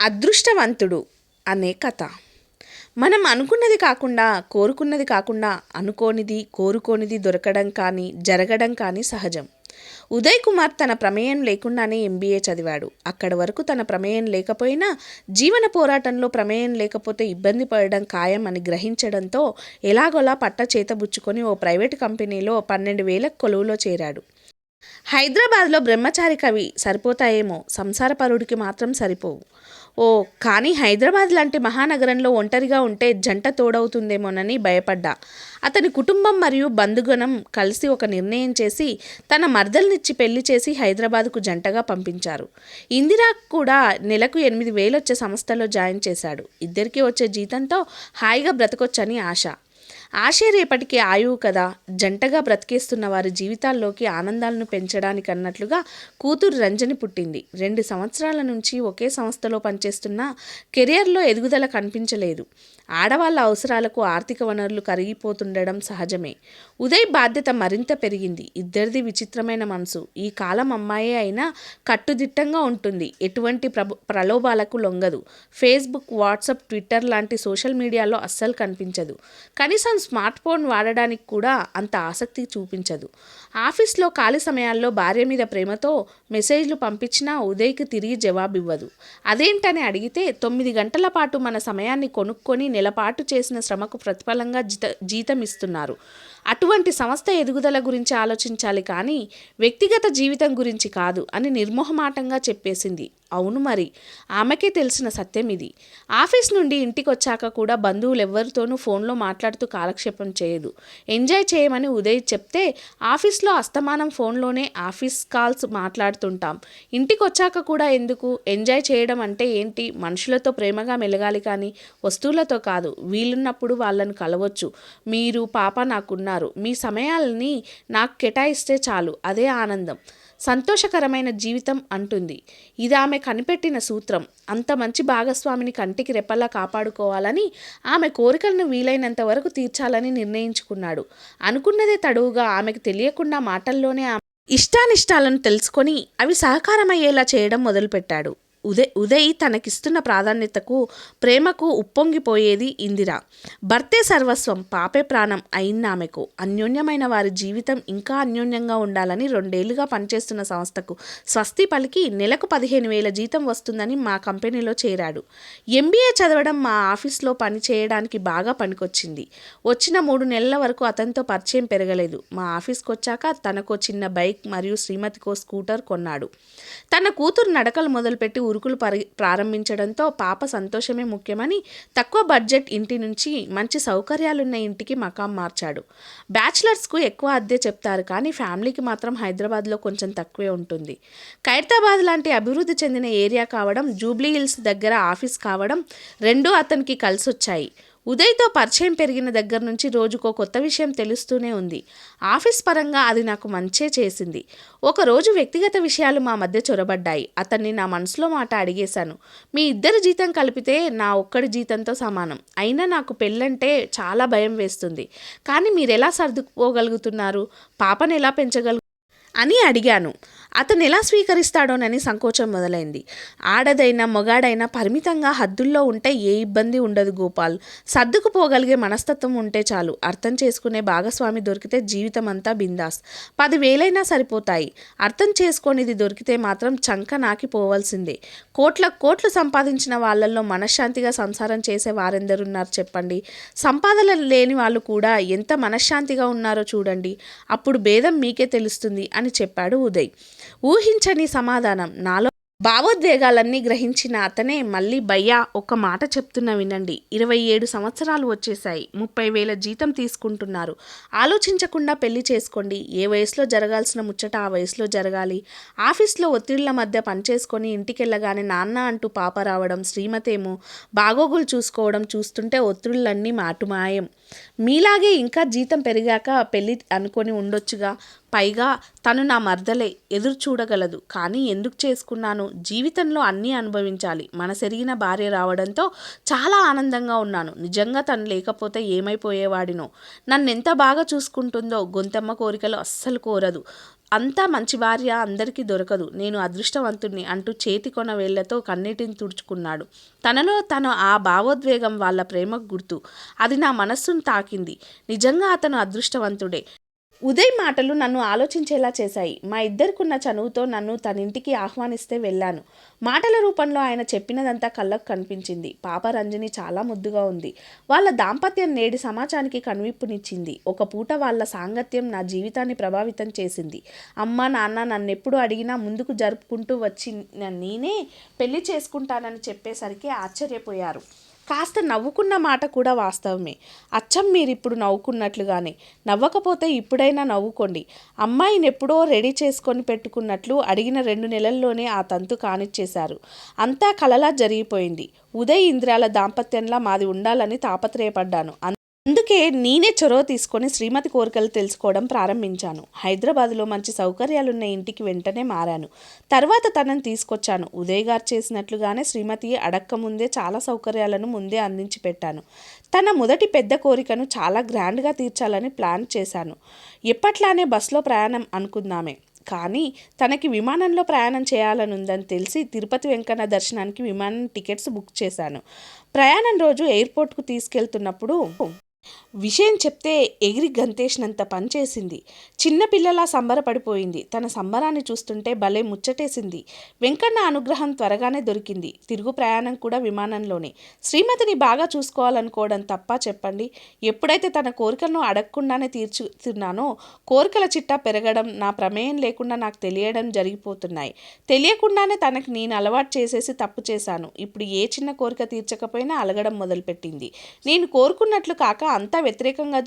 అదృష్టవంతుడు అనే కథ. మనం అనుకున్నది కాకుండా కోరుకున్నది కాకుండా అనుకోనిది కోరుకోనిది దొరకడం కానీ జరగడం కానీ సహజం. ఉదయ్ కుమార్ తన ప్రమేయం లేకుండానే ఎంబీఏ చదివాడు. అక్కడి వరకు తన ప్రమేయం లేకపోయినా జీవన పోరాటంలో ప్రమేయం లేకపోతే ఇబ్బంది పడడం ఖాయం అని గ్రహించడంతో ఎలాగోలా పట్ట చేతబుచ్చుకొని ఓ ప్రైవేట్ కంపెనీలో పన్నెండు వేల కొలువులో చేరాడు. హైదరాబాద్లో బ్రహ్మచారి కవి సరిపోతాయేమో సంసారపరుడికి మాత్రం సరిపోవు. ఓ కానీ హైదరాబాద్ లాంటి మహానగరంలో ఒంటరిగా ఉంటే జంట తోడవుతుందేమోనని భయపడ్డా. అతని కుటుంబం మరియు బంధుగణం కలిసి ఒక నిర్ణయం చేసి తన మర్దల్నిచ్చి పెళ్ళి చేసి హైదరాబాద్కు జంటగా పంపించారు. ఇందిరా కూడా నెలకు ఎనిమిది వేలు వచ్చే సంస్థలో జాయిన్ చేశాడు. ఇద్దరికీ వచ్చే జీతంతో హాయిగా బ్రతకొచ్చని ఆశ. ఆశే రేపటికి ఆయువు కదా. జంటగా బ్రతికేస్తున్న వారి జీవితాల్లోకి ఆనందాలను పెంచడానికి అన్నట్లుగా కూతురు రంజని పుట్టింది. రెండు సంవత్సరాల నుంచి ఒకే సంస్థలో పనిచేస్తున్న కెరియర్లో ఎదుగుదల కనిపించలేదు. ఆడవాళ్ళ అవసరాలకు ఆర్థిక వనరులు కరిగిపోతుండడం సహజమే. ఉదయ్ బాధ్యత మరింత పెరిగింది. ఇద్దరిది విచిత్రమైన మనసు. ఈ కాలం అమ్మాయే అయినా కట్టుదిట్టంగా ఉంటుంది. ఎటువంటి ప్రభు ప్రలోభాలకు లొంగదు. ఫేస్బుక్ వాట్సాప్ ట్విట్టర్ లాంటి సోషల్ మీడియాలో అస్సలు కనిపించదు. కనీసం స్మార్ట్ ఫోన్ వాడడానికి కూడా అంత ఆసక్తి చూపించదు. ఆఫీస్లో ఖాళీ సమయాల్లో భార్య మీద ప్రేమతో మెసేజ్లు పంపించినా ఉదయ్కి తిరిగి జవాబివ్వదు. అదేంటని అడిగితే తొమ్మిది గంటల పాటు మన సమయాన్ని కొనుక్కొని నెలపాటు చేసిన శ్రమకు ప్రతిఫలంగా జీత జీతం ఇస్తున్నారు అటువంటి సంస్థ ఎదుగుదల గురించి ఆలోచించాలి కానీ వ్యక్తిగత జీవితం గురించి కాదు అని నిర్మోహమాటంగా చెప్పేసింది. అవును మరి ఆమెకే తెలిసిన సత్యం ఇది. ఆఫీస్ నుండి ఇంటికి వచ్చాక కూడా బంధువులు ఎవరితోనూ ఫోన్లో మాట్లాడుతూ కాలక్షేపం చేయదు. ఎంజాయ్ చేయమని ఉదయ్ చెప్తే ఆఫీస్లో అస్తమానం ఫోన్లోనే ఆఫీస్ కాల్స్ మాట్లాడుతుంటాం. ఇంటికి వచ్చాక కూడా ఎందుకు? ఎంజాయ్ చేయడం అంటే ఏంటి? మనుషులతో ప్రేమగా మెలగాలి కానీ వస్తువులతో కాదు. వీలున్నప్పుడు వాళ్ళని కలవచ్చు. మీరు పాప నాకున్నారు. మీ సమయాల్ని నాకు కేటాయిస్తే చాలు. అదే ఆనందం. సంతోషకరమైన జీవితం అంటుంది. ఇది ఆమె కనిపెట్టిన సూత్రం. అంత మంచి భాగస్వామిని కంటికి రెప్పలా కాపాడుకోవాలని ఆమె కోరికలను వీలైనంత వరకు తీర్చాలని నిర్ణయించుకున్నాడు. అనుకున్నదే తడువుగా ఆమెకు తెలియకుండా మాటల్లోనే ఆమె ఇష్టానిష్టాలను తెలుసుకొని అవి సహకారమయ్యేలా చేయడం మొదలుపెట్టాడు. ఉదయ్ ఉదయ్ తనకిస్తున్న ప్రాధాన్యతకు ప్రేమకు ఉప్పొంగిపోయేది ఇందిర. భర్తే సర్వస్వం పాపే ప్రాణం అయిందామెకు అన్యోన్యమైన వారి జీవితం ఇంకా అన్యోన్యంగా ఉండాలని రెండేళ్ళుగా పనిచేస్తున్న సంస్థకు స్వస్తి పలికి నెలకు పదిహేను వేల జీతం వస్తుందని మా కంపెనీలో చేరాడు. ఎంబీఏ చదవడం మా ఆఫీస్లో పని చేయడానికి బాగా పనికొచ్చింది. వచ్చిన మూడు నెలల వరకు అతనితో పరిచయం పెరగలేదు. మా ఆఫీస్కి వచ్చాక తనకో చిన్న బైక్ మరియు శ్రీమతికో స్కూటర్ కొన్నాడు. తన కూతురు నడకలు మొదలుపెట్టి ఉరుకులు పరి ప్రారంభించడంతో పాప సంతోషమే ముఖ్యమని తక్కువ బడ్జెట్ ఇంటి నుంచి మంచి సౌకర్యాలున్న ఇంటికి మకాం మార్చాడు. బ్యాచిలర్స్కు ఎక్కువ అద్దె చెప్తారు కానీ ఫ్యామిలీకి మాత్రం హైదరాబాద్లో కొంచెం తక్కువే ఉంటుంది. ఖైరతాబాద్ లాంటి అభివృద్ధి చెందిన ఏరియా కావడం జూబ్లీ హిల్స్ దగ్గర ఆఫీస్ కావడం రెండూ అతనికి కలిసొచ్చాయి. ఉదయ్తో పరిచయం పెరిగిన దగ్గర నుంచి రోజుకో కొత్త విషయం తెలుస్తూనే ఉంది. ఆఫీస్ పరంగా అది నాకు మంచే చేసింది. ఒకరోజు వ్యక్తిగత విషయాలు మా మధ్య చొరబడ్డాయి. అతన్ని నా మనసులో మాట అడిగేశాను. మీ ఇద్దరి జీతం కలిపితే నా ఒక్కడి జీతంతో సమానం. అయినా నాకు పెళ్ళంటే చాలా భయం వేస్తుంది. కానీ మీరెలా సర్దుకుపోగలుగుతున్నారు? సర్దుకోగలుగుతున్నారు పాపను ఎలా పెంచగలుగు? అని అడిగాను. అతను ఎలా స్వీకరిస్తాడోనని సంకోచం మొదలైంది. ఆడదైనా మొగాడైనా పరిమితంగా హద్దుల్లో ఉంటే ఏ ఇబ్బంది ఉండదు గోపాల్. సర్దుకుపోగలిగే మనస్తత్వం ఉంటే చాలు. అర్థం చేసుకునే భాగస్వామి దొరికితే జీవితం అంతా బిందాస్. పదివేలైనా సరిపోతాయి. అర్థం చేసుకొనిది దొరికితే మాత్రం చంక నాకిపోవాల్సిందే. కోట్ల కోట్లు సంపాదించిన వాళ్ళల్లో మనశ్శాంతిగా సంసారం చేసే వారెందరున్నారు చెప్పండి. సంపాదన లేని వాళ్ళు కూడా ఎంత మనశ్శాంతిగా ఉన్నారో చూడండి. అప్పుడు భేదం మీకే తెలుస్తుంది అని చెప్పాడు ఉదయ్. ఊహించని సమాధానం. నాలో భావోద్వేగాలన్నీ గ్రహించిన అతనే మళ్ళీ భయ్యా ఒక మాట చెప్తున్నా వినండి. ఇరవై ఏడు సంవత్సరాలు వచ్చేసాయి ముప్పై వేల జీతం తీసుకుంటున్నారు. ఆలోచించకుండా పెళ్ళి చేసుకోండి. ఏ వయసులో జరగాల్సిన ముచ్చట ఆ వయసులో జరగాలి. ఆఫీస్లో ఒత్తిళ్ళ మధ్య పనిచేసుకొని ఇంటికెళ్ళగానే నాన్న అంటూ పాప రావడం శ్రీమతేమో బాగోగులు చూసుకోవడం చూస్తుంటే ఒత్తిళ్ళన్నీ మాటుమాయం. మీలాగే ఇంకా జీతం పెరిగాక పెళ్ళి అనుకొని ఉండొచ్చుగా. పైగా తను నా మర్దలే ఎదురు చూడగలదు. కానీ ఎందుకు చేసుకున్నాను? జీవితంలో అన్నీ అనుభవించాలి. మనసెరిగిన భార్య రావడంతో చాలా ఆనందంగా ఉన్నాను. నిజంగా తను లేకపోతే ఏమైపోయేవాడినో? నన్ను ఎంత బాగా చూసుకుంటుందో గొంతమ్మ కోరికలు అస్సలు కోరదు. అంతా మంచి భార్య అందరికీ దొరకదు. నేను అదృష్టవంతుణ్ణి అంటూ చేతి కొన వేళ్ళతో కన్నీటిని తుడుచుకున్నాడు. తనలో తను ఆ భావోద్వేగం వాళ్ళ ప్రేమకు గుర్తు. అది నా మనస్సును తాకింది. నిజంగా అతను అదృష్టవంతుడే. ఉదయ్ మాటలు నన్ను ఆలోచించేలా చేశాయి. మా ఇద్దరికున్న చనువుతో నన్ను తన ఇంటికి ఆహ్వానిస్తే వెళ్ళాను. మాటల రూపంలో ఆయన చెప్పినదంతా కళ్ళకు కనిపించింది. పాప రంజని చాలా ముద్దుగా ఉంది. వాళ్ళ దాంపత్యం నేడి సమాజానికి కనువిప్పునిచ్చింది. ఒక పూట వాళ్ళ సాంగత్యం నా జీవితాన్ని ప్రభావితం చేసింది. అమ్మ నాన్న నన్నెప్పుడు అడిగినా ముందుకు జరుపుకుంటూ వచ్చిన నేనే పెళ్ళి చేసుకుంటానని చెప్పేసరికి ఆశ్చర్యపోయారు. కాస్త నవ్వుకున్న మాట కూడా వాస్తవమే. అచ్చం మీరు ఇప్పుడు నవ్వుకున్నట్లుగానే. నవ్వకపోతే ఇప్పుడైనా నవ్వుకోండి. అమ్మాయిని ఎప్పుడో రెడీ చేసుకొని పెట్టుకున్నట్లు అడిగిన రెండు నెలల్లోనే ఆ తంతు కానిచ్చేశారు. అంతా కలలా జరిగిపోయింది. ఉదయ్ ఇంద్రాల దాంపత్యంలా మాది ఉండాలని తాపత్రయపడ్డాను. అందుకే నేనే చొరవ తీసుకొని శ్రీమతి కోరికలు తెలుసుకోవడం ప్రారంభించాను. హైదరాబాద్లో మంచి సౌకర్యాలున్న ఇంటికి వెంటనే మారాను. తర్వాత తనని తీసుకొచ్చాను. ఉదయ్ గారు చేసినట్లుగానే శ్రీమతి అడక్క ముందే చాలా సౌకర్యాలను ముందే అందించి పెట్టాను. తన మొదటి పెద్ద కోరికను చాలా గ్రాండ్గా తీర్చాలని ప్లాన్ చేశాను. ఎప్పట్లానే బస్సులో ప్రయాణం అనుకుందామే. కానీ తనకి విమానంలో ప్రయాణం చేయాలనుందని తెలిసి తిరుపతి వెంకన్న దర్శనానికి విమానం టికెట్స్ బుక్ చేశాను. ప్రయాణం రోజు ఎయిర్పోర్ట్కు తీసుకెళ్తున్నప్పుడు విషయం చెప్తే ఎగిరి గంతేసినంత పనిచేసింది. చిన్నపిల్లలా సంబరపడిపోయింది. తన సంబరాన్ని చూస్తుంటే భలే ముచ్చటేసింది. వెంకన్న అనుగ్రహం త్వరగానే దొరికింది. తిరుగు ప్రయాణం కూడా విమానంలోనే. శ్రీమతిని బాగా చూసుకోవాలనుకోవడం తప్ప చెప్పండి. ఎప్పుడైతే తన కోరికలను అడగకుండానే తీర్చుతున్నానో కోరికల చిట్టా పెరగడం నా ప్రమేయం లేకుండా నాకు తెలియడం జరిగిపోతున్నాయి. తెలియకుండానే తనకు నేను అలవాటు చేసేసి తప్పు చేశాను. ఇప్పుడు ఏ చిన్న కోరిక తీర్చకపోయినా అలగడం మొదలుపెట్టింది. నేను కోరుకున్నట్లు కాక అంతా వ్యతిరేకంగా